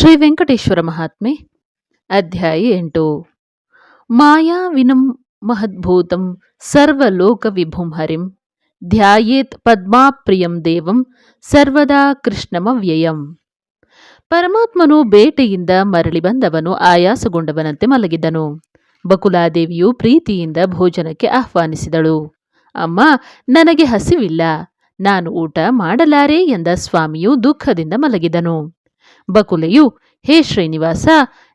ಶ್ರೀ ವೆಂಕಟೇಶ್ವರ ಮಹಾತ್ಮೆ, ಅಧ್ಯಾಯ ಎಂಟು. ಮಾಯಾವಿನಂ ಮಹದ್ಭೂತಂ ಸರ್ವಲೋಕ ವಿಭುಂ ಹರಿಂ, ಧ್ಯಾಯೇತ್ ಪದ್ಮಾಪ್ರಿಯಂ ದೇವಂ ಸರ್ವದಾ ಕೃಷ್ಣಮವ್ಯಯಂ. ಪರಮಾತ್ಮನು ಬೇಟೆಯಿಂದ ಮರಳಿ ಬಂದವನು ಆಯಾಸಗೊಂಡವನಂತೆ ಮಲಗಿದನು. ಬಕುಲಾದೇವಿಯು ಪ್ರೀತಿಯಿಂದ ಭೋಜನಕ್ಕೆ ಆಹ್ವಾನಿಸಿದಳು. ಅಮ್ಮ, ನನಗೆ ಹಸಿವಿಲ್ಲ. ನಾನು ಊಟ ಮಾಡಲಾರೆ ಎಂದ ಸ್ವಾಮಿಯು ದುಃಖದಿಂದ ಮಲಗಿದನು. ಬಕುಲೆಯು, ಹೇ ಶ್ರೀನಿವಾಸ,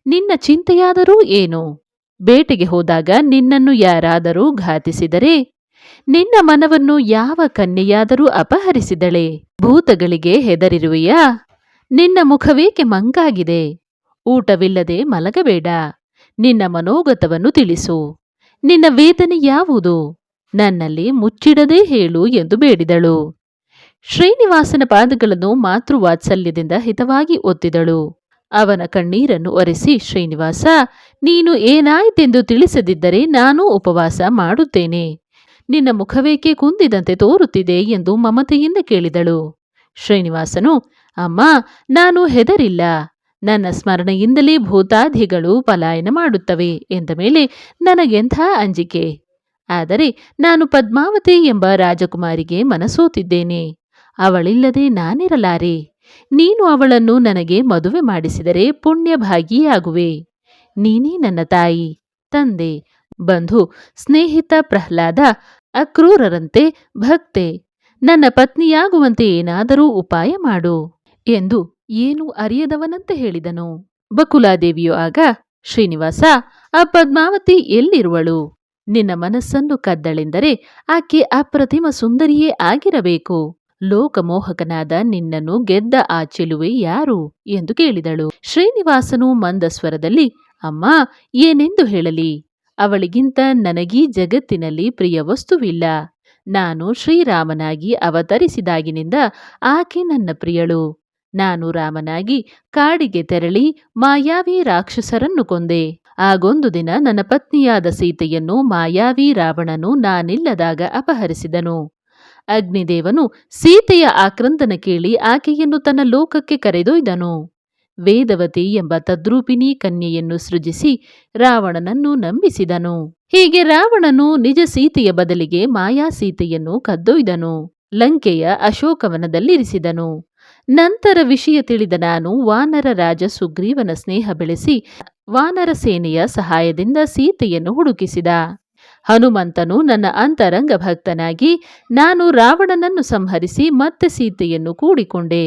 ನಿನ್ನ ಚಿಂತೆಯಾದರೂ ಏನು? ಬೇಟೆಗೆ ಹೋದಾಗ ನಿನ್ನನ್ನು ಯಾರಾದರೂ ಘಾತಿಸಿದರೆ, ನಿನ್ನ ಮನವನ್ನು ಯಾವ ಕನ್ಯೆಯಾದರೂ ಅಪಹರಿಸಿದಳೆ? ಭೂತಗಳಿಗೆ ಹೆದರಿರುವೆಯಾ? ನಿನ್ನ ಮುಖವೇಕೆ ಮಂಕಾಗಿದೆ? ಊಟವಿಲ್ಲದೆ ಮಲಗಬೇಡ. ನಿನ್ನ ಮನೋಗತವನ್ನು ತಿಳಿಸು. ನಿನ್ನ ವೇದನೆ ಯಾವುದು? ನನ್ನಲ್ಲಿ ಮುಚ್ಚಿಡದೆ ಹೇಳು ಎಂದು ಬೇಡಿದಳು. ಶ್ರೀನಿವಾಸನ ಪಾದಗಳನ್ನು ಮಾತೃವಾತ್ಸಲ್ಯದಿಂದ ಹಿತವಾಗಿ ಒತ್ತಿದಳು. ಅವನ ಕಣ್ಣೀರನ್ನು ಒರೆಸಿ, ಶ್ರೀನಿವಾಸ, ನೀನು ಏನಾಯಿತೆಂದು ತಿಳಿಸದಿದ್ದರೆ ನಾನು ಉಪವಾಸ ಮಾಡುತ್ತೇನೆ. ನಿನ್ನ ಮುಖವೇಕೆ ಕುಂದಿದಂತೆ ತೋರುತ್ತಿದೆ ಎಂದು ಮಮತೆಯಿಂದ ಕೇಳಿದಳು. ಶ್ರೀನಿವಾಸನು, ಅಮ್ಮ, ನಾನು ಹೆದರಿಲ್ಲ. ನನ್ನ ಸ್ಮರಣೆಯಿಂದಲೇ ಭೂತಾಧಿಗಳು ಪಲಾಯನ ಮಾಡುತ್ತವೆ ಎಂದ ಮೇಲೆ, ನನಗೆಂಥ ಅಂಜಿಕೆ. ಆದರೆ ನಾನು ಪದ್ಮಾವತಿ ಎಂಬ ರಾಜಕುಮಾರಿಗೆ ಮನಸೋತಿದ್ದೇನೆ. ಅವಳಿಲ್ಲದೆ ನಾನಿರಲಾರೆ. ನೀನು ಅವಳನ್ನು ನನಗೆ ಮದುವೆ ಮಾಡಿಸಿದರೆ ಪುಣ್ಯಭಾಗಿಯಾಗುವೆ ನೀನೇ ನನ್ನ ತಾಯಿ. ತಂದೆ. ಬಂಧು. ಸ್ನೇಹಿತ ಪ್ರಹ್ಲಾದ. ಅಕ್ರೂರರಂತೆ ಭಕ್ತೆ. ನನ್ನ ಪತ್ನಿಯಾಗುವಂತೆ ಏನಾದರೂ ಉಪಾಯ ಮಾಡು. ಎಂದು ಏನು ಅರಿಯದವನಂತೆ ಹೇಳಿದನು. ಬಕುಲಾದೇವಿಯು ಆಗ, ಶ್ರೀನಿವಾಸ, ಆ ಪದ್ಮಾವತಿ ಎಲ್ಲಿರುವಳು? ನಿನ್ನ ಮನಸ್ಸನ್ನು ಕದ್ದಳೆಂದರೆ ಆಕೆ ಅಪ್ರತಿಮ ಸುಂದರಿಯೇ ಆಗಿರಬೇಕು. ಲೋಕಮೋಹಕನಾದ ನಿನ್ನನ್ನು ಗೆದ್ದ ಆ ಚೆಲುವೆ ಯಾರು? ಎಂದು ಕೇಳಿದಳು. ಶ್ರೀನಿವಾಸನು ಮಂದ ಸ್ವರದಲ್ಲಿ ಅಮ್ಮ, ಏನೆಂದು ಹೇಳಲಿ? ಅವಳಿಗಿಂತ ನನಗೀ ಜಗತ್ತಿನಲ್ಲಿ ಪ್ರಿಯ ವಸ್ತುವಿಲ್ಲ. ನಾನು ಶ್ರೀರಾಮನಾಗಿ ಅವತರಿಸಿದಾಗಿನಿಂದ ಆಕೆ ನನ್ನ ಪ್ರಿಯಳು. ನಾನು ರಾಮನಾಗಿ ಕಾಡಿಗೆ ತೆರಳಿ ಮಾಯಾವಿ ರಾಕ್ಷಸರನ್ನು ಕೊಂದೆ. ಆಗೊಂದು ದಿನ ನನ್ನ ಪತ್ನಿಯಾದ ಸೀತೆಯನ್ನು ಮಾಯಾವಿ ರಾವಣನು ನಾನಿಲ್ಲದಾಗ ಅಪಹರಿಸಿದನು. ಅಗ್ನಿದೇವನು ಸೀತೆಯ ಆಕ್ರಂದನ ಕೇಳಿ ಆಕೆಯನ್ನು ತನ್ನ ಲೋಕಕ್ಕೆ ಕರೆದೊಯ್ದನು. ವೇದವತಿ ಎಂಬ ತದ್ರೂಪಿಣಿ ಕನ್ಯೆಯನ್ನು ಸೃಜಿಸಿ ರಾವಣನನ್ನು ನಂಬಿಸಿದನು. ಹೀಗೆ ರಾವಣನು ನಿಜ ಸೀತೆಯ ಬದಲಿಗೆ ಮಾಯಾ ಸೀತೆಯನ್ನು ಕದ್ದೊಯ್ದನು. ಲಂಕೆಯ ಅಶೋಕವನದಲ್ಲಿರಿಸಿದನು. ನಂತರ ವಿಷಯ ತಿಳಿದ ನಾನು ವಾನರ ರಾಜ ಸುಗ್ರೀವನ ಸ್ನೇಹ ಬೆಳೆಸಿ ವಾನರ ಸೇನೆಯ ಸಹಾಯದಿಂದ ಸೀತೆಯನ್ನು ಹುಡುಕಿಸಿದ. ಹನುಮಂತನು ನನ್ನ ಅಂತರಂಗ ಭಕ್ತನಾಗಿ ನಾನು ರಾವಣನನ್ನು ಸಂಹರಿಸಿ ಮತ್ತೆ ಸೀತೆಯನ್ನು ಕೂಡಿಕೊಂಡೆ.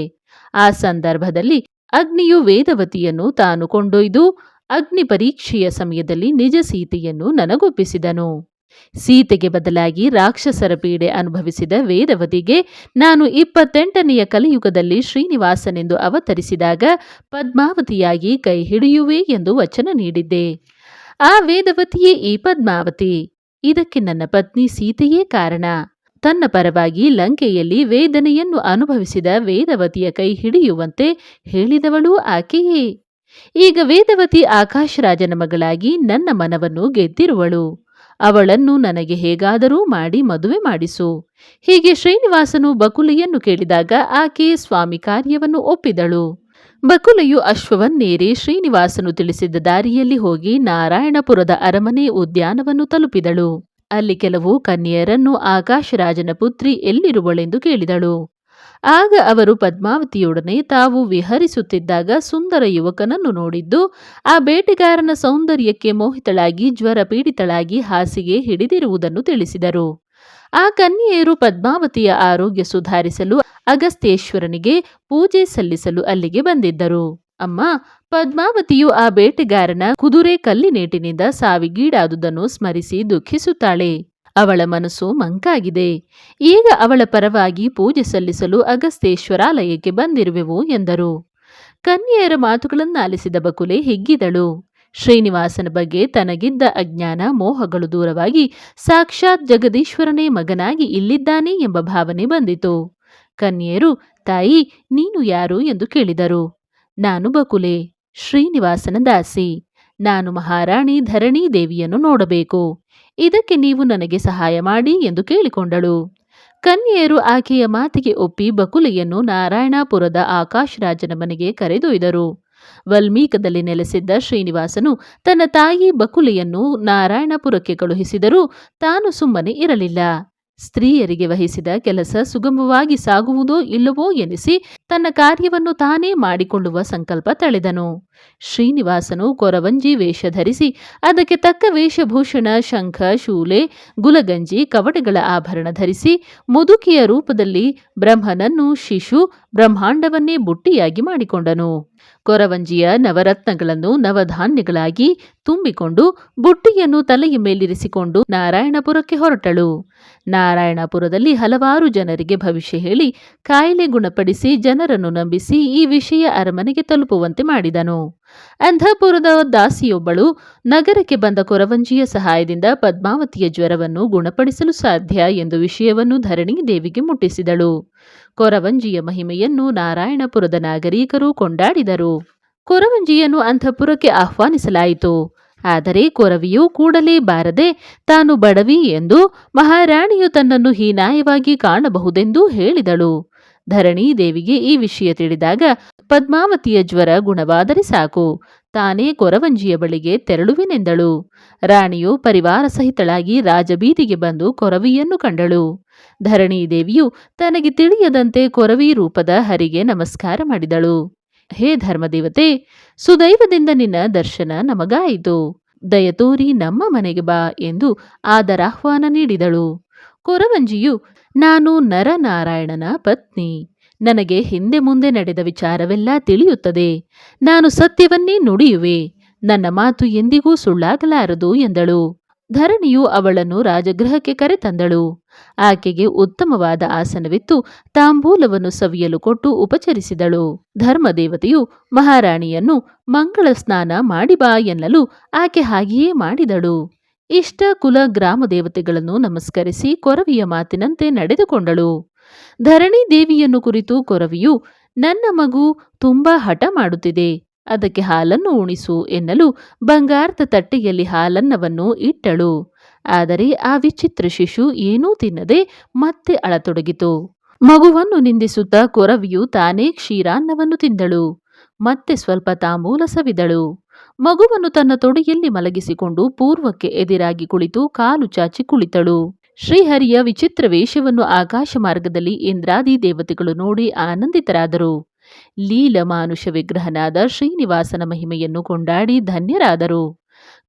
ಆ ಸಂದರ್ಭದಲ್ಲಿ ಅಗ್ನಿಯು ವೇದವತಿಯನ್ನು ತಾನು ಕೊಂಡೊಯ್ದು ಅಗ್ನಿ ಪರೀಕ್ಷೆಯ ಸಮಯದಲ್ಲಿ ನಿಜ ಸೀತೆಯನ್ನು ನನಗೊಪ್ಪಿಸಿದನು. ಸೀತೆಗೆ ಬದಲಾಗಿ ರಾಕ್ಷಸರ ಪೀಡೆ ಅನುಭವಿಸಿದ ವೇದವತಿಗೆ ನಾನು ಇಪ್ಪತ್ತೆಂಟನೆಯ ಕಲಿಯುಗದಲ್ಲಿ ಶ್ರೀನಿವಾಸನೆಂದು ಅವತರಿಸಿದಾಗ ಪದ್ಮಾವತಿಯಾಗಿ ಕೈ ಹಿಡಿಯುವೆ ಎಂದು ವಚನ ನೀಡಿದ್ದೆ. ಆ ವೇದವತಿಯೇ ಈ ಪದ್ಮಾವತಿ. ಇದಕ್ಕೆ ನನ್ನ ಪತ್ನಿ ಸೀತೆಯೇ ಕಾರಣ. ತನ್ನ ಪರವಾಗಿ ಲಂಕೆಯಲ್ಲಿ ವೇದನೆಯನ್ನು ಅನುಭವಿಸಿದ ವೇದವತಿಯ ಕೈ ಹಿಡಿಯುವಂತೆ ಹೇಳಿದವಳೂ ಆಕೆಯೇ. ಈಗ ವೇದವತಿ ಆಕಾಶರಾಜನ ಮಗಳಾಗಿ ನನ್ನ ಮನವನ್ನು ಗೆದ್ದಿರುವಳು. ಅವಳನ್ನು ನನಗೆ ಹೇಗಾದರೂ ಮಾಡಿ ಮದುವೆ ಮಾಡಿಸು. ಹೀಗೆ ಶ್ರೀನಿವಾಸನು ಬಕುಲಿಯನ್ನು ಕೇಳಿದಾಗ ಆಕೆ ಸ್ವಾಮಿ ಕಾರ್ಯವನ್ನು ಒಪ್ಪಿದಳು. ಬಕುಲೆಯು ಅಶ್ವವನ್ನೇರಿ ಶ್ರೀನಿವಾಸನು ತಿಳಿಸಿದ್ದ ದಾರಿಯಲ್ಲಿ ಹೋಗಿ ನಾರಾಯಣಪುರದ ಅರಮನೆ ಉದ್ಯಾನವನ್ನು ತಲುಪಿದಳು. ಅಲ್ಲಿ ಕೆಲವು ಕನ್ಯೆಯರನ್ನು ಆಕಾಶರಾಜನ ಪುತ್ರಿ ಎಲ್ಲಿರುವಳೆಂದು ಕೇಳಿದಳು. ಆಗ ಅವರು ಪದ್ಮಾವತಿಯೊಡನೆ ತಾವು ವಿಹರಿಸುತ್ತಿದ್ದಾಗ ಸುಂದರ ಯುವಕನನ್ನು ನೋಡಿದ್ದು, ಆ ಬೇಟೆಗಾರನ ಸೌಂದರ್ಯಕ್ಕೆ ಮೋಹಿತಳಾಗಿ ಜ್ವರ ಪೀಡಿತಳಾಗಿ ಹಾಸಿಗೆ ಹಿಡಿದಿರುವುದನ್ನು ತಿಳಿಸಿದರು. ಆ ಕನ್ಯೆಯರು ಪದ್ಮಾವತಿಯ ಆರೋಗ್ಯ ಸುಧಾರಿಸಲು ಅಗಸ್ತ್ಯೇಶ್ವರನಿಗೆ ಪೂಜೆ ಸಲ್ಲಿಸಲು ಅಲ್ಲಿಗೆ ಬಂದಿದ್ದರು. ಅಮ್ಮ, ಪದ್ಮಾವತಿಯು ಆ ಬೇಟೆಗಾರನ ಕುದುರೆ ಕಲ್ಲಿನೇಟಿನಿಂದ ಸಾವಿಗೀಡಾದುದನ್ನು ಸ್ಮರಿಸಿ ದುಃಖಿಸುತ್ತಾಳೆ. ಅವಳ ಮನಸ್ಸು ಮಂಕಾಗಿದೆ. ಈಗ ಅವಳ ಪರವಾಗಿ ಪೂಜೆ ಸಲ್ಲಿಸಲು ಅಗಸ್ತ್ಯೇಶ್ವರಾಲಯಕ್ಕೆ ಬಂದಿರುವೆವು ಎಂದರು. ಕನ್ಯೆಯರ ಮಾತುಗಳನ್ನಾಲಿಸಿದ ಬಕುಲೆ ಹಿಗ್ಗಿದಳು. ಶ್ರೀನಿವಾಸನ ಬಗ್ಗೆ ತನಗಿದ್ದ ಅಜ್ಞಾನ, ಮೋಹಗಳು ದೂರವಾಗಿ ಸಾಕ್ಷಾತ್ ಜಗದೀಶ್ವರನೇ ಮಗನಾಗಿ ಇಲ್ಲಿದ್ದಾನೆ ಎಂಬ ಭಾವನೆ ಬಂದಿತು. ಕನ್ಯೆಯರು, ತಾಯಿ, ನೀನು ಯಾರು ಎಂದು ಕೇಳಿದರು. ನಾನು ಬಕುಲೆ, ಶ್ರೀನಿವಾಸನ ದಾಸಿ. ನಾನು ಮಹಾರಾಣಿ ಧರಣಿ ದೇವಿಯನ್ನು ನೋಡಬೇಕು. ಇದಕ್ಕೆ ನೀವು ನನಗೆ ಸಹಾಯ ಮಾಡಿ ಎಂದು ಕೇಳಿಕೊಂಡಳು. ಕನ್ಯೆಯರು ಆಕೆಯ ಮಾತಿಗೆ ಒಪ್ಪಿ ಬಕುಲೆಯನ್ನು ನಾರಾಯಣಪುರದ ಆಕಾಶರಾಜನ ಮನೆಗೆ ಕರೆದೊಯ್ದರು. ವಲ್ಮೀಕದಲ್ಲಿ ನೆಲೆಸಿದ್ದ ಶ್ರೀನಿವಾಸನು ತನ್ನ ತಾಯಿ ಬಕುಲಿಯನ್ನು ನಾರಾಯಣಪುರಕ್ಕೆ ಕಳುಹಿಸಿದರೂ ತಾನು ಸುಮ್ಮನೆ ಇರಲಿಲ್ಲ. ಸ್ತ್ರೀಯರಿಗೆ ವಹಿಸಿದ ಕೆಲಸ ಸುಗಮವಾಗಿ ಸಾಗುವುದೋ ಇಲ್ಲವೋ ಎನಿಸಿ ತನ್ನ ಕಾರ್ಯವನ್ನು ತಾನೇ ಮಾಡಿಕೊಳ್ಳುವ ಸಂಕಲ್ಪ ತಳೆದನು. ಶ್ರೀನಿವಾಸನು ಕೊರವಂಜಿ ವೇಷ ಧರಿಸಿ, ಅದಕ್ಕೆ ತಕ್ಕ ವೇಷಭೂಷಣ, ಶಂಖ, ಶೂಲೆ, ಗುಲಗಂಜಿ ಕವಡೆಗಳ ಆಭರಣ ಧರಿಸಿ, ಮುದುಕಿಯ ರೂಪದಲ್ಲಿ ಬ್ರಹ್ಮನನ್ನು, ಶಿಶು, ಬ್ರಹ್ಮಾಂಡವನ್ನೇ ಬುಟ್ಟಿಯಾಗಿ ಮಾಡಿಕೊಂಡನು. ಕೊರವಂಜಿಯ ನವರತ್ನಗಳನ್ನು ನವಧಾನ್ಯಗಳಾಗಿ ತುಂಬಿಕೊಂಡು ಬುಟ್ಟಿಯನ್ನು ತಲೆಯ ಮೇಲಿರಿಸಿಕೊಂಡು ನಾರಾಯಣಪುರಕ್ಕೆ ಹೊರಟಳು. ನಾರಾಯಣಪುರದಲ್ಲಿ ಹಲವಾರು ಜನರಿಗೆ ಭವಿಷ್ಯ ಹೇಳಿ, ಕಾಯಿಲೆ ಗುಣಪಡಿಸಿ ಜನರನ್ನು ನಂಬಿಸಿ ಈ ವಿಷಯ ಅರಮನೆಗೆ ತಲುಪುವಂತೆ ಮಾಡಿದನು. ಅಂಧಪುರದ ದಾಸಿಯೊಬ್ಬಳು ನಗರಕ್ಕೆ ಬಂದ ಕೊರವಂಜಿಯ ಸಹಾಯದಿಂದ ಪದ್ಮಾವತಿಯ ಜ್ವರವನ್ನು ಗುಣಪಡಿಸಲು ಸಾಧ್ಯ ಎಂದು ವಿಷಯವನ್ನು ಧರಣಿ ದೇವಿಗೆ ಮುಟ್ಟಿಸಿದಳು. ಕೊರವಂಜಿಯ ಮಹಿಮೆಯನ್ನು ನಾರಾಯಣಪುರದ ನಾಗರಿಕರು ಕೊಂಡಾಡಿದರು. ಕೊರವಂಜಿಯನ್ನು ಅಂಧಪುರಕ್ಕೆ ಆಹ್ವಾನಿಸಲಾಯಿತು. ಆದರೆ ಕೊರವಿಯು ಕೂಡಲೇ ಬಾರದೆ ತಾನು ಬಡವಿ ಎಂದು ಮಹಾರಾಣಿಯು ತನ್ನನ್ನು ಹೀನಾಯವಾಗಿ ಕಾಣಬಹುದೆಂದು ಹೇಳಿದಳು. ಧರಣಿ ದೇವಿಗೆ ಈ ವಿಷಯ ತಿಳಿದಾಗ ಪದ್ಮಾವತಿಯ ಜ್ವರ ಗುಣವಾದರೆ ಸಾಕು. ತಾನೇ ಕೊರವಂಜಿಯ ಬಳಿಗೆ ತೆರಳುವಿನೆಂದಳು. ರಾಣಿಯು ಪರಿವಾರ ಸಹಿತಳಾಗಿ ರಾಜಬೀದಿಗೆ ಬಂದು ಕೊರವಿಯನ್ನು ಕಂಡಳು. ಧರಣಿ ದೇವಿಯು ತನಗೆ ತಿಳಿಯದಂತೆ ಕೊರವಿ ರೂಪದ ಹರಿಗೆ ನಮಸ್ಕಾರ ಮಾಡಿದಳು. ಹೇ ಧರ್ಮದೇವತೆ, ಸುದೈವದಿಂದ ನಿನ್ನ ದರ್ಶನ ನಮಗಾಯಿತು. ದಯತೋರಿ ನಮ್ಮ ಮನೆಗೆ ಬಾ ಎಂದು ಆದರಾಹ್ವಾನ ನೀಡಿದಳು. ಕೊರವಂಜಿಯು ನಾನು ನರನಾರಾಯಣನ ಪತ್ನಿ. ನನಗೆ ಹಿಂದೆ ಮುಂದೆ ನಡೆದ ವಿಚಾರವೆಲ್ಲ ತಿಳಿಯುತ್ತದೆ. ನಾನು ಸತ್ಯವನ್ನೇ ನುಡಿಯುವೆ. ನನ್ನ ಮಾತು ಎಂದಿಗೂ ಸುಳ್ಳಾಗಲಾರದು ಎಂದಳು. ಧರಣಿಯು ಅವಳನ್ನು ರಾಜಗೃಹಕ್ಕೆ ಕರೆತಂದಳು. ಆಕೆಗೆ ಉತ್ತಮವಾದ ಆಸನವಿತ್ತು ತಾಂಬೂಲವನ್ನು ಸವಿಯಲು ಕೊಟ್ಟು ಉಪಚರಿಸಿದಳು. ಧರ್ಮದೇವತೆಯು ಮಹಾರಾಣಿಯನ್ನು ಮಂಗಳ ಸ್ನಾನ ಮಾಡಿ ಬಾ ಎನ್ನಲು ಆಕೆ ಹಾಗೆಯೇ ಮಾಡಿದಳು. ಇಷ್ಟ ಕುಲ ಗ್ರಾಮ ದೇವತೆಗಳನ್ನು ನಮಸ್ಕರಿಸಿ ಕೊರವಿಯ ಮಾತಿನಂತೆ ನಡೆದುಕೊಂಡಳು. ಧರಣಿ ದೇವಿಯನ್ನು ಕುರಿತು ಕೊರವಿಯು, ನನ್ನ ಮಗು ತುಂಬಾ ಹಠ ಮಾಡುತ್ತಿದೆ, ಅದಕ್ಕೆ ಹಾಲನ್ನು ಉಣಿಸು ಎನ್ನಲು ಬಂಗಾರದ ತಟ್ಟೆಯಲ್ಲಿ ಹಾಲನ್ನವನ್ನು ಇಟ್ಟಳು. ಆದರೆ ಆ ವಿಚಿತ್ರ ಶಿಶು ಏನೂ ತಿನ್ನದೆ ಮತ್ತೆ ಅಳತೊಡಗಿತು. ಮಗುವನ್ನು ನಿಂದಿಸುತ್ತಾ ಕೊರವಿಯು ತಾನೇ ಕ್ಷೀರಾನ್ನವನ್ನು ತಿಂದಳು. ಮತ್ತೆ ಸ್ವಲ್ಪ ತಾಂಬೂಲ ಸವಿದಳು. ಮಗುವನ್ನು ತನ್ನ ತೊಡೆಯಲ್ಲಿ ಮಲಗಿಸಿಕೊಂಡು ಪೂರ್ವಕ್ಕೆ ಎದಿರಾಗಿ ಕುಳಿತು ಕಾಲು ಚಾಚಿ ಕುಳಿತಳು. ಶ್ರೀಹರಿಯ ವಿಚಿತ್ರ ವೇಷವನ್ನು ಆಕಾಶ ಮಾರ್ಗದಲ್ಲಿ ಇಂದ್ರಾದಿ ದೇವತೆಗಳು ನೋಡಿ ಆನಂದಿತರಾದರು. ಲೀಲ ಮಾನುಷ ವಿಗ್ರಹನಾದ ಶ್ರೀನಿವಾಸನ ಮಹಿಮೆಯನ್ನು ಕೊಂಡಾಡಿ ಧನ್ಯರಾದರು.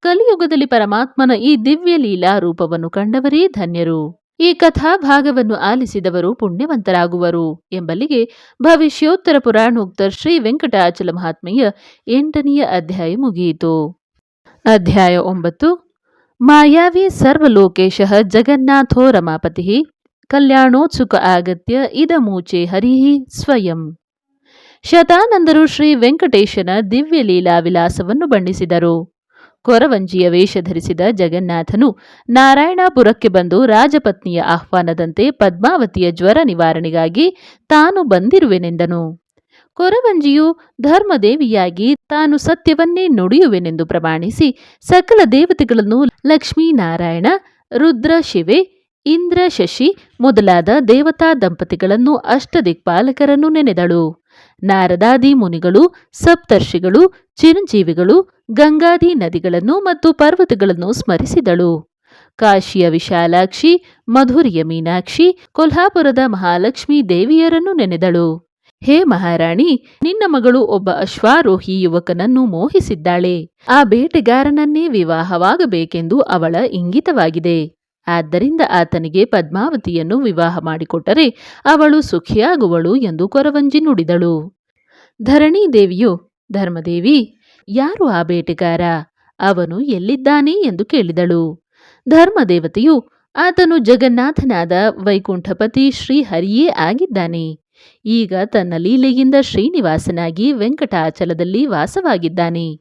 ಕಲಿಯುಗದಲ್ಲಿ ಪರಮಾತ್ಮನ ಈ ದಿವ್ಯ ಲೀಲಾ ರೂಪವನ್ನು ಕಂಡವರೇ ಧನ್ಯರು. ಈ ಕಥಾ ಭಾಗವನ್ನು ಆಲಿಸಿದವರು ಪುಣ್ಯವಂತರಾಗುವರು ಎಂಬಲ್ಲಿಗೆ ಭವಿಷ್ಯೋತ್ತರ ಪುರಾಣೋಕ್ತ ಶ್ರೀ ವೆಂಕಟಾಚಲ ಮಹಾತ್ಮೆಯ ಎಂಟನೆಯ ಅಧ್ಯಾಯ ಮುಗಿಯಿತು. ಅಧ್ಯಾಯ ಒಂಬತ್ತು, ಮಾಯಾವಿ ಸರ್ವಲೋಕೇಶ ಜಗನ್ನಾಥೋ ರಮಾಪತಿ, ಕಲ್ಯಾಣೋತ್ಸುಕ ಆಗತ್ಯ ಇದಮೂಚೆ ಹರಿಃ ಸ್ವಯಂ. ಶತಾನಂದರು ಶ್ರೀ ವೆಂಕಟೇಶನ ದಿವ್ಯ ಲೀಲಾ ವಿಲಾಸವನ್ನು ಬಣ್ಣಿಸಿದರು. ಕೊರವಂಜಿಯ ವೇಷ ಧರಿಸಿದ ಜಗನ್ನಾಥನು ನಾರಾಯಣಪುರಕ್ಕೆ ಬಂದು ರಾಜಪತ್ನಿಯ ಆಹ್ವಾನದಂತೆ ಪದ್ಮಾವತಿಯ ಜ್ವರ ನಿವಾರಣೆಗಾಗಿ ತಾನು ಬಂದಿರುವೆನೆಂದನು. ಕೊರವಂಜಿಯು ಧರ್ಮದೇವಿಯಾಗಿ ತಾನು ಸತ್ಯವನ್ನೇ ನುಡಿಯುವೆನೆಂದು ಪ್ರಮಾಣಿಸಿ ಸಕಲ ದೇವತೆಗಳನ್ನು ಲಕ್ಷ್ಮೀನಾರಾಯಣ ರುದ್ರ ಶಿವೆ, ಇಂದ್ರ ಶಶಿ ಮೊದಲಾದ ದೇವತಾ ದಂಪತಿಗಳನ್ನು ಅಷ್ಟದಿಕ್ಪಾಲಕರನ್ನು ನೆನೆದಳು. ನಾರದಾದಿ ಮುನಿಗಳು, ಸಪ್ತರ್ಷಿಗಳು, ಚಿರಂಜೀವಿಗಳು, ಗಂಗಾದಿ ನದಿಗಳನ್ನು ಮತ್ತು ಪರ್ವತಗಳನ್ನು ಸ್ಮರಿಸಿದಳು. ಕಾಶಿಯ ವಿಶಾಲಾಕ್ಷಿ, ಮಧುರಿಯ ಮೀನಾಕ್ಷಿ, ಕೊಲ್ಹಾಪುರದ ಮಹಾಲಕ್ಷ್ಮಿ ದೇವಿಯರನ್ನು ನೆನೆದಳು. ಹೇ ಮಹಾರಾಣಿ, ನಿನ್ನ ಮಗಳು ಒಬ್ಬ ಅಶ್ವಾರೋಹಿ ಯುವಕನನ್ನು ಮೋಹಿಸಿದ್ದಾಳೆ. ಆ ಬೇಟೆಗಾರನನ್ನೇ ವಿವಾಹವಾಗಬೇಕೆಂದು ಅವಳ ಇಂಗಿತವಾಗಿದೆ. ಆದ್ದರಿಂದ ಆತನಿಗೆ ಪದ್ಮಾವತಿಯನ್ನು ವಿವಾಹ ಮಾಡಿಕೊಟ್ಟರೆ ಅವಳು ಸುಖಿಯಾಗುವಳು ಎಂದು ಕೊರವಂಜಿ ನುಡಿದಳು. ಧರಣಿ ದೇವಿಯು, ಧರ್ಮದೇವಿ, ಯಾರು ಆ ಬೇಟೆಗಾರ? ಅವನು ಎಲ್ಲಿದ್ದಾನೆ? ಎಂದು ಕೇಳಿದಳು. ಧರ್ಮದೇವತೆಯು, ಆತನು ಜಗನ್ನಾಥನಾದ ವೈಕುಂಠಪತಿ ಶ್ರೀಹರಿಯೇ ಆಗಿದ್ದಾನೆ. ಈಗ ತನ್ನ ಲೀಲೆಯಿಂದ ಶ್ರೀನಿವಾಸನಾಗಿ ವೆಂಕಟಾಚಲದಲ್ಲಿ ವಾಸವಾಗಿದ್ದಾನೆ.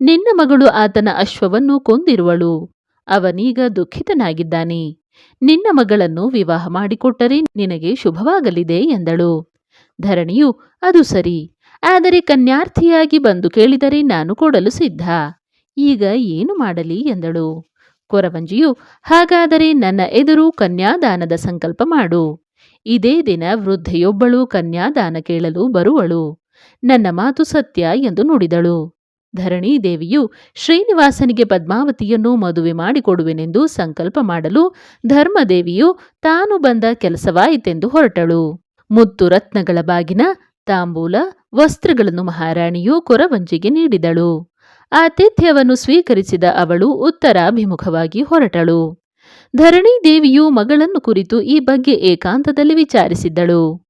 ನಿನ್ನ ಮಗಳು ಆತನ ಅಶ್ವವನ್ನು ಕೊಂದಿರುವಳು. ಅವನೀಗ ದುಃಖಿತನಾಗಿದ್ದಾನೆ. ನಿನ್ನ ಮಗಳನ್ನು ವಿವಾಹ ಮಾಡಿಕೊಟ್ಟರೆ ನಿನಗೆ ಶುಭವಾಗಲಿದೆ ಎಂದಳು. ಧರಣಿಯು, ಅದು ಸರಿ. ಆದರೆ ಕನ್ಯಾರ್ಥಿಯಾಗಿ ಬಂದು ಕೇಳಿದರೆ ನಾನು ಕೊಡಲು ಸಿದ್ಧ. ಈಗ ಏನು ಮಾಡಲಿ ಎಂದಳು. ಕೊರವಂಜಿಯು, ಹಾಗಾದರೆ ನನ್ನ ಎದುರು ಕನ್ಯಾದಾನದ ಸಂಕಲ್ಪ ಮಾಡು. ಇದೇ ದಿನ ವೃದ್ಧೆಯೊಬ್ಬಳು ಕನ್ಯಾದಾನ ಕೇಳಲು ಬರುವಳು. ನನ್ನ ಮಾತು ಸತ್ಯ ಎಂದು ನುಡಿದಳು. ಧರಣಿ ದೇವಿಯು ಶ್ರೀನಿವಾಸನಿಗೆ ಪದ್ಮಾವತಿಯನ್ನು ಮದುವೆ ಮಾಡಿಕೊಡುವೆನೆಂದು ಸಂಕಲ್ಪ ಮಾಡಲು ಧರ್ಮದೇವಿಯು ತಾನು ಬಂದ ಕೆಲಸವಾಯಿತೆಂದು ಹೊರಟಳು. ಮುತ್ತು ರತ್ನಗಳ ಬಾಗಿನ, ತಾಂಬೂಲ, ವಸ್ತ್ರಗಳನ್ನು ಮಹಾರಾಣಿಯು ಕೊರವಂಜಿಗೆ ನೀಡಿದಳು. ಆತಿಥ್ಯವನ್ನು ಸ್ವೀಕರಿಸಿದ ಅವಳು ಉತ್ತರಾಭಿಮುಖವಾಗಿ ಹೊರಟಳು. ಧರಣಿ ದೇವಿಯು ಮಗಳನ್ನು ಕುರಿತು ಈ ಬಗ್ಗೆ ಏಕಾಂತದಲ್ಲಿ ವಿಚಾರಿಸಿದ್ದಳು.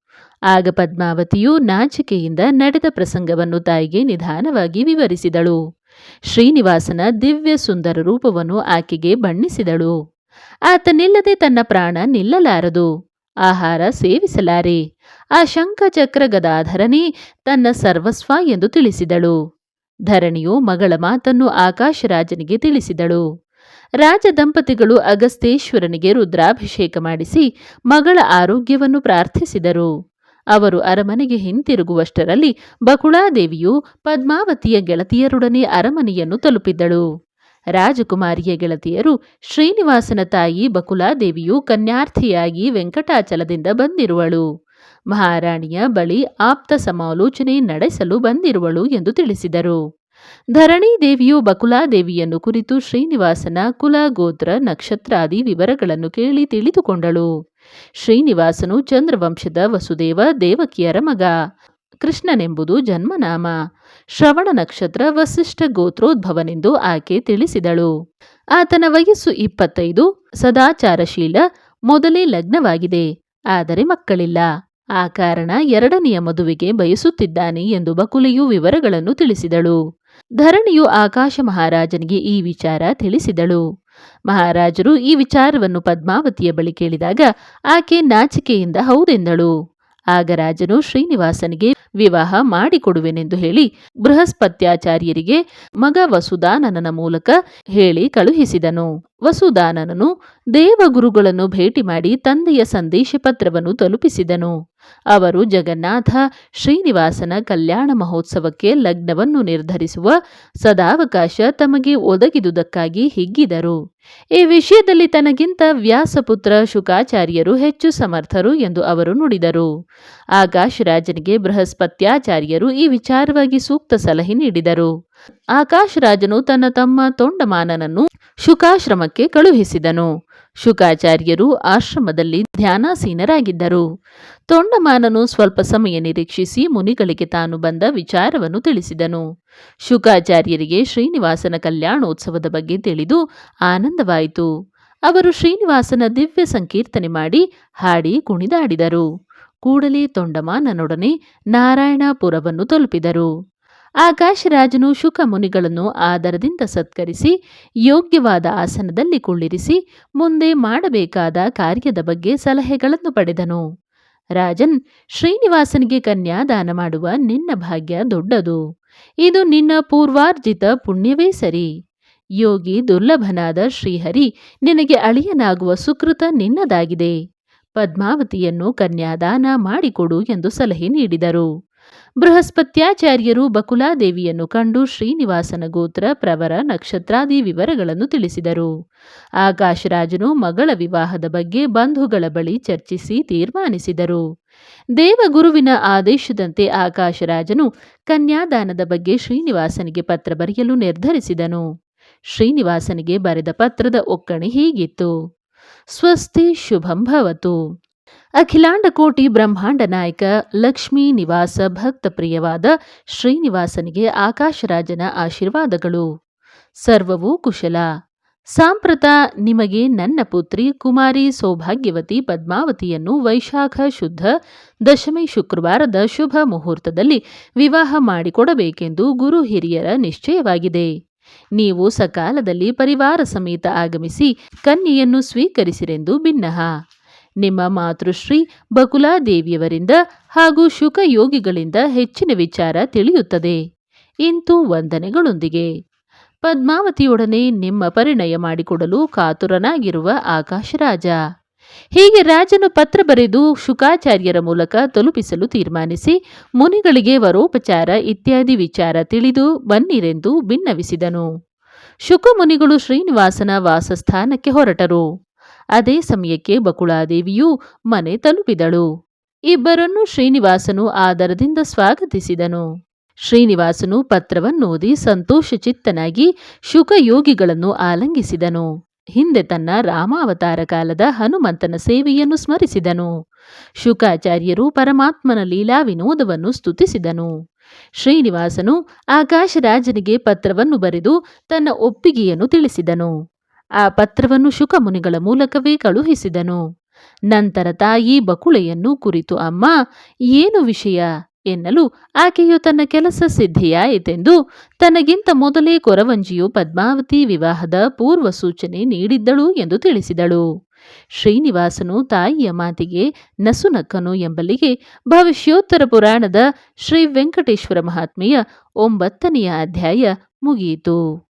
ಆಗ ಪದ್ಮಾವತಿಯು ನಾಚಿಕೆಯಿಂದ ನಡೆದ ಪ್ರಸಂಗವನ್ನು ತಾಯಿಗೆ ನಿಧಾನವಾಗಿ ವಿವರಿಸಿದಳು. ಶ್ರೀನಿವಾಸನ ದಿವ್ಯ ಸುಂದರ ರೂಪವನ್ನು ಆಕೆಗೆ ಬಣ್ಣಿಸಿದಳು. ಆತನಿಲ್ಲದೆ ತನ್ನ ಪ್ರಾಣ ನಿಲ್ಲಲಾರದು. ಆಹಾರ ಸೇವಿಸಲಾರೆ. ಆ ಶಂಖಚಕ್ರ ಗದಾಧರನೇ ತನ್ನ ಸರ್ವಸ್ವ ಎಂದು ತಿಳಿಸಿದಳು. ಧರಣಿಯು ಮಗಳ ಮಾತನ್ನು ಆಕಾಶರಾಜನಿಗೆ ತಿಳಿಸಿದಳು. ರಾಜ ದಂಪತಿಗಳು ಅಗಸ್ತೇಶ್ವರನಿಗೆ ರುದ್ರಾಭಿಷೇಕ ಮಾಡಿಸಿ ಮಗಳ ಆರೋಗ್ಯವನ್ನು ಪ್ರಾರ್ಥಿಸಿದರು. ಅವರು ಅರಮನೆಗೆ ಹಿಂತಿರುಗುವಷ್ಟರಲ್ಲಿ ಬಕುಳಾದೇವಿಯು ಪದ್ಮಾವತಿಯ ಗೆಳತಿಯರೊಡನೆ ಅರಮನೆಯನ್ನು ತಲುಪಿದ್ದಳು. ರಾಜಕುಮಾರಿಯ ಗೆಳತಿಯರು ಶ್ರೀನಿವಾಸನ ತಾಯಿ ಬಕುಲಾದೇವಿಯು ಕನ್ಯಾರ್ಥಿಯಾಗಿ ವೆಂಕಟಾಚಲದಿಂದ ಬಂದಿರುವಳು. ಮಹಾರಾಣಿಯ ಬಳಿ ಆಪ್ತ ಸಮಾಲೋಚನೆ ನಡೆಸಲು ಬಂದಿರುವಳು ಎಂದು ತಿಳಿಸಿದರು. ಧರಣಿ ದೇವಿಯು ಬಕುಲಾದೇವಿಯನ್ನು ಕುರಿತು ಶ್ರೀನಿವಾಸನ ಕುಲ ಗೋತ್ರ ನಕ್ಷತ್ರಾದಿ ವಿವರಗಳನ್ನು ಕೇಳಿ ತಿಳಿದುಕೊಂಡಳು. ಶ್ರೀನಿವಾಸನು ಚಂದ್ರವಂಶದ ವಸುದೇವ ದೇವಕಿಯರ ಮಗ. ಕೃಷ್ಣನೆಂಬುದು ಜನ್ಮನಾಮ. ಶ್ರವಣ ನಕ್ಷತ್ರ ವಸಿಷ್ಠ ಗೋತ್ರೋದ್ಭವನೆಂದು ಆಕೆ ತಿಳಿಸಿದಳು. ಆತನ ವಯಸ್ಸು ಇಪ್ಪತ್ತೈದು, ಸದಾಚಾರಶೀಲ, ಮೊದಲೇ ಲಗ್ನವಾಗಿದೆ. ಆದರೆ ಮಕ್ಕಳಿಲ್ಲ. ಆ ಕಾರಣ ಎರಡನೆಯ ಮದುವೆಗೆ ಬಯಸುತ್ತಿದ್ದಾನೆ ಎಂದು ಬಕುಲಿಯು ವಿವರಗಳನ್ನು ತಿಳಿಸಿದಳು. ಧರಣಿಯು ಆಕಾಶ ಮಹಾರಾಜನಿಗೆ ಈ ವಿಚಾರ ತಿಳಿಸಿದಳು. ಮಹಾರಾಜರು ಈ ವಿಚಾರವನ್ನು ಪದ್ಮಾವತಿಯ ಬಳಿ ಕೇಳಿದಾಗ ಆಕೆ ನಾಚಿಕೆಯಿಂದ ಹೌದೆಂದಳು. ಆಗ ರಾಜನು ಶ್ರೀನಿವಾಸನಿಗೆ ವಿವಾಹ ಮಾಡಿಕೊಡುವೆನೆಂದು ಹೇಳಿ ಬೃಹಸ್ಪತ್ಯಾಚಾರ್ಯರಿಗೆ ಮಗ ವಸುದಾನನನ ಮೂಲಕ ಹೇಳಿ ಕಳುಹಿಸಿದನು. ವಸುದಾನನನು ದೇವಗುರುಗಳನ್ನು ಭೇಟಿ ಮಾಡಿ ತಂದೆಯ ಸಂದೇಶ ಪತ್ರವನ್ನು ತಲುಪಿಸಿದನು. ಅವರು ಜಗನ್ನಾಥ ಶ್ರೀನಿವಾಸನ ಕಲ್ಯಾಣ ಮಹೋತ್ಸವಕ್ಕೆ ಲಗ್ನವನ್ನು ನಿರ್ಧರಿಸುವ ಸದಾವಕಾಶ ತಮಗೆ ಒದಗಿದುದಕ್ಕಾಗಿ ಹಿಗ್ಗಿದರು. ಈ ವಿಷಯದಲ್ಲಿ ತನಗಿಂತ ವ್ಯಾಸಪುತ್ರ ಶುಕಾಚಾರ್ಯರು ಹೆಚ್ಚು ಸಮರ್ಥರು ಎಂದು ಅವರು ನುಡಿದರು. ಆಕಾಶರಾಜನಿಗೆ ಬೃಹಸ್ಪತ್ಯಾಚಾರ್ಯರು ಈ ವಿಚಾರವಾಗಿ ಸೂಕ್ತ ಸಲಹೆ ನೀಡಿದರು. ಆಕಾಶರಾಜನು ತನ್ನ ತಮ್ಮ ತೊಂಡಮಾನನನ್ನು ಶುಕಾಶ್ರಮಕ್ಕೆ ಕಳುಹಿಸಿದನು. ಶುಕಾಚಾರ್ಯರು ಆಶ್ರಮದಲ್ಲಿ ಧ್ಯಾನಾಸೀನರಾಗಿದ್ದರು. ತೊಂಡಮಾನನು ಸ್ವಲ್ಪ ಸಮಯ ನಿರೀಕ್ಷಿಸಿ ಮುನಿಗಳಿಗೆ ತಾನು ಬಂದ ವಿಚಾರವನ್ನು ತಿಳಿಸಿದನು. ಶುಕಾಚಾರ್ಯರಿಗೆ ಶ್ರೀನಿವಾಸನ ಕಲ್ಯಾಣೋತ್ಸವದ ಬಗ್ಗೆ ತಿಳಿದು ಆನಂದವಾಯಿತು. ಅವರು ಶ್ರೀನಿವಾಸನ ದಿವ್ಯ ಸಂಕೀರ್ತನೆ ಮಾಡಿ ಹಾಡಿ ಕುಣಿದಾಡಿದರು. ಕೂಡಲೇ ತೊಂಡಮಾನನೊಡನೆ ನಾರಾಯಣಪುರವನ್ನು ತಲುಪಿದರು. ಆಕಾಶರಾಜನು ಶುಕ ಮುನಿಗಳನ್ನು ಆದರದಿಂದ ಸತ್ಕರಿಸಿ, ಯೋಗ್ಯವಾದ ಆಸನದಲ್ಲಿ ಕುಳ್ಳಿರಿಸಿ, ಮುಂದೆ ಮಾಡಬೇಕಾದ ಕಾರ್ಯದ ಬಗ್ಗೆ ಸಲಹೆಗಳನ್ನು ಪಡೆದನು. ರಾಜನ್, ಶ್ರೀನಿವಾಸನಿಗೆ ಕನ್ಯಾದಾನ ಮಾಡುವ ನಿನ್ನ ಭಾಗ್ಯ ದೊಡ್ಡದು. ಇದು ನಿನ್ನ ಪೂರ್ವಾರ್ಜಿತ ಪುಣ್ಯವೇ ಸರಿ. ಯೋಗಿ ದುರ್ಲಭನಾದ ಶ್ರೀಹರಿ, ನಿನಗೆ ಅಳಿಯನಾಗುವ ಸುಕೃತ ನಿನ್ನದಾಗಿದೆ. ಪದ್ಮಾವತಿಯನ್ನು ಕನ್ಯಾದಾನ ಮಾಡಿಕೊಡು ಎಂದು ಸಲಹೆ ನೀಡಿದರು. ಬೃಹಸ್ಪತ್ಯಾಚಾರ್ಯರು ಬಕುಲಾದೇವಿಯನ್ನು ಕಂಡು ಶ್ರೀನಿವಾಸನ ಗೋತ್ರ, ಪ್ರವರ, ನಕ್ಷತ್ರಾದಿ ವಿವರಗಳನ್ನು ತಿಳಿಸಿದರು. ಆಕಾಶರಾಜನು ಮಗಳ ವಿವಾಹದ ಬಗ್ಗೆ ಬಂಧುಗಳ ಬಳಿ ಚರ್ಚಿಸಿ ತೀರ್ಮಾನಿಸಿದರು. ದೇವಗುರುವಿನ ಆದೇಶದಂತೆ ಆಕಾಶರಾಜನು ಕನ್ಯಾದಾನದ ಬಗ್ಗೆ ಶ್ರೀನಿವಾಸನಿಗೆ ಪತ್ರ ಬರೆಯಲು ನಿರ್ಧರಿಸಿದನು. ಶ್ರೀನಿವಾಸನಿಗೆ ಬರೆದ ಪತ್ರದ ಒಕ್ಕಣೆ ಹೀಗಿತ್ತು. ಸ್ವಸ್ತಿ ಶುಭಂ ಭವತು. ಅಖಿಲಾಂಡ ಕೋಟಿ ಬ್ರಹ್ಮಾಂಡ ನಾಯಕ ಲಕ್ಷ್ಮೀ ನಿವಾಸ ಭಕ್ತ ಪ್ರಿಯವಾದ ಶ್ರೀನಿವಾಸನಿಗೆ ಆಕಾಶರಾಜನ ಆಶೀರ್ವಾದಗಳು. ಸರ್ವವೂ ಕುಶಲ. ಸಾಂಪ್ರತ, ನಿಮಗೆ ನನ್ನ ಪುತ್ರಿ ಕುಮಾರಿ ಸೌಭಾಗ್ಯವತಿ ಪದ್ಮಾವತಿಯನ್ನು ವೈಶಾಖ ಶುದ್ಧ ದಶಮಿ ಶುಕ್ರವಾರದ ಶುಭ ಮುಹೂರ್ತದಲ್ಲಿ ವಿವಾಹ ಮಾಡಿಕೊಡಬೇಕೆಂದು ಗುರು ಹಿರಿಯರ ನಿಶ್ಚಯವಾಗಿದೆ. ನೀವು ಸಕಾಲದಲ್ಲಿ ಪರಿವಾರ ಸಮೇತ ಆಗಮಿಸಿ ಕನ್ಯೆಯನ್ನು ಸ್ವೀಕರಿಸಿರೆಂದು ಭಿನ್ನಹ ನಿಮ್ಮ ಮಾತೃಶ್ರೀ ಬಕುಲಾದೇವಿಯವರಿಂದ ಹಾಗೂ ಶುಕಯೋಗಿಗಳಿಂದ ಹೆಚ್ಚಿನ ವಿಚಾರ ತಿಳಿಯುತ್ತದೆ. ಇಂತೂ ವಂದನೆಗಳೊಂದಿಗೆ. ಪದ್ಮಾವತಿಯೊಡನೆ ನಿಮ್ಮ ಪರಿಣಯ ಮಾಡಿಕೊಡಲು ಕಾತುರನಾಗಿರುವ ಆಕಾಶರಾಜ. ಹೀಗೆ ರಾಜನು ಪತ್ರ ಬರೆದು ಶುಕಾಚಾರ್ಯರ ಮೂಲಕ ತಲುಪಿಸಲು ತೀರ್ಮಾನಿಸಿ ಮುನಿಗಳಿಗೆ ವರೋಪಚಾರ ಇತ್ಯಾದಿ ವಿಚಾರ ತಿಳಿದು ಬನ್ನಿರೆಂದು ಭಿನ್ನವಿಸಿದನು ಶುಕಮುನಿಗಳು ಶ್ರೀನಿವಾಸನ ವಾಸಸ್ಥಾನಕ್ಕೆ ಹೊರಟರು. ಅದೇ ಸಮಯಕ್ಕೆ ಬಕುಳಾದೇವಿಯೂ ಮನೆ ತಲುಪಿದಳು. ಇಬ್ಬರನ್ನು ಶ್ರೀನಿವಾಸನು ಆದರದಿಂದ ಸ್ವಾಗತಿಸಿದನು. ಶ್ರೀನಿವಾಸನು ಪತ್ರವನ್ನು ಓದಿ ಸಂತೋಷಚಿತ್ತನಾಗಿ ಶುಕಯೋಗಿಗಳನ್ನು ಆಲಂಗಿಸಿದನು. ಹಿಂದೆ ತನ್ನ ರಾಮಾವತಾರ ಕಾಲದ ಹನುಮಂತನ ಸೇವೆಯನ್ನು ಸ್ಮರಿಸಿದನು. ಶುಕಾಚಾರ್ಯರು ಪರಮಾತ್ಮನ ಲೀಲಾ ವಿನೋದವನ್ನು ಸ್ತುತಿಸಿದನು. ಶ್ರೀನಿವಾಸನು ಆಕಾಶರಾಜನಿಗೆ ಪತ್ರವನ್ನು ಬರೆದು ತನ್ನ ಒಪ್ಪಿಗೆಯನ್ನು ತಿಳಿಸಿದನು. ಆ ಪತ್ರವನ್ನು ಶುಕಮುನಿಗಳ ಮೂಲಕವೇ ಕಳುಹಿಸಿದನು. ನಂತರ ತಾಯಿ ಬಕುಳೆಯನ್ನು ಕುರಿತು, ಅಮ್ಮ, ಏನು ವಿಷಯ? ಎನ್ನಲು ಆಕೆಯು ತನ್ನ ಕೆಲಸ ಸಿದ್ಧಿಯಾಯಿತೆಂದು ತನಗಿಂತ ಮೊದಲೇ ಕೊರವಂಜಿಯು ಪದ್ಮಾವತಿ ವಿವಾಹದ ಪೂರ್ವ ಸೂಚನೆ ನೀಡಿದ್ದಳು ಎಂದು ತಿಳಿಸಿದಳು. ಶ್ರೀನಿವಾಸನು ತಾಯಿಯ ಮಾತಿಗೆ ನಸುನಕ್ಕನು ಎಂಬಲ್ಲಿಗೆ ಭವಿಷ್ಯೋತ್ತರ ಪುರಾಣದ ಶ್ರೀ ವೆಂಕಟೇಶ್ವರ ಮಹಾತ್ಮೆಯ ಒಂಬತ್ತನೆಯ ಅಧ್ಯಾಯ ಮುಗಿಯಿತು.